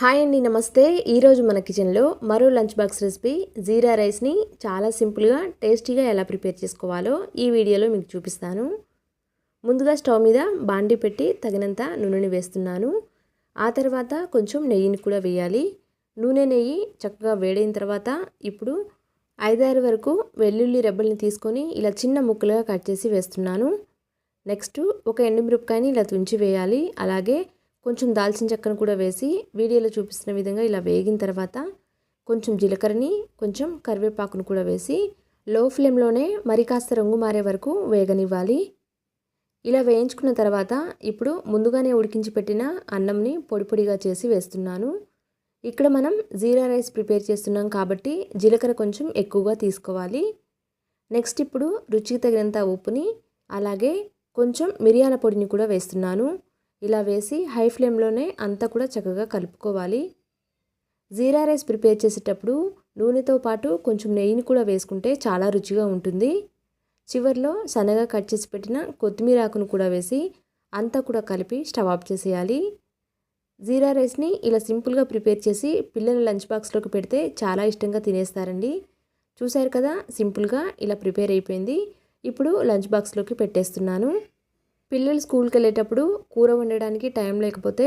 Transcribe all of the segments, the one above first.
Hi అండి నమస్తే. ఈరోజు మన కిచెన్లో మరో లంచ్ బాక్స్ రెసిపీ జీరా రైస్ని చాలా సింపుల్గా టేస్టీగా ఎలా ప్రిపేర్ చేసుకోవాలో ఈ వీడియోలో మీకు చూపిస్తాను. ముందుగా స్టవ్ మీద బాండి పెట్టి తగినంత నూనెని వేస్తున్నాను. ఆ తర్వాత కొంచెం నెయ్యిని కూడా వేయాలి. నూనె నెయ్యి చక్కగా వేడైన తర్వాత ఇప్పుడు ఐదారు వరకు వెల్లుల్లి రెబ్బల్ని తీసుకొని ఇలా చిన్న ముక్కలుగా కట్ చేసి వేస్తున్నాను. నెక్స్ట్ ఒక ఎండుమిరపకాయని ఇలా తుంచి వేయాలి. అలాగే కొంచెం దాల్చిన చెక్కను కూడా వేసి వీడియోలో చూపిస్తున్న విధంగా ఇలా వేగిన తర్వాత కొంచెం జీలకర్రని కొంచెం కరివేపాకును కూడా వేసి లో ఫ్లేమ్లోనే మరి కాస్త రంగు మారే వరకు వేగనివ్వాలి. ఇలా వేయించుకున్న తర్వాత ఇప్పుడు ముందుగానే ఉడికించి పెట్టిన అన్నంని పొడి పొడిగా చేసి వేస్తున్నాను. ఇక్కడ మనం జీరా రైస్ ప్రిపేర్ చేస్తున్నాం కాబట్టి జీలకర్ర కొంచెం ఎక్కువగా తీసుకోవాలి. నెక్స్ట్ ఇప్పుడు రుచికి తగినంత ఉప్పుని అలాగే కొంచెం మిరియాల పొడిని కూడా వేస్తున్నాను. ఇలా వేసి హై ఫ్లేమ్లోనే అంతా కూడా చక్కగా కలుపుకోవాలి. జీరా రైస్ ప్రిపేర్ చేసేటప్పుడు నూనెతో పాటు కొంచెం నెయ్యిని కూడా వేసుకుంటే చాలా రుచిగా ఉంటుంది. చివరిలో సన్నగా కట్ చేసి పెట్టిన కొత్తిమీర ఆకును కూడా వేసి అంతా కూడా కలిపి స్టవ్ ఆఫ్ చేసేయాలి. జీరా రైస్ని ఇలా సింపుల్గా ప్రిపేర్ చేసి పిల్లల లంచ్ బాక్స్లోకి పెడితే చాలా ఇష్టంగా తినేస్తారండి. చూశారు కదా సింపుల్గా ఇలా ప్రిపేర్ అయిపోయింది. ఇప్పుడు లంచ్ బాక్స్లోకి పెట్టేస్తున్నాను. పిల్లలు స్కూల్కి వెళ్ళేటప్పుడు కూర వండడానికి టైం లేకపోతే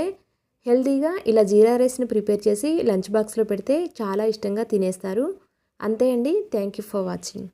హెల్తీగా ఇలా జీరా రైస్ని ప్రిపేర్ చేసి లంచ్ బాక్స్లో పెడితే చాలా ఇష్టంగా తినేస్తారు. అంతే అండి. Thank you for watching.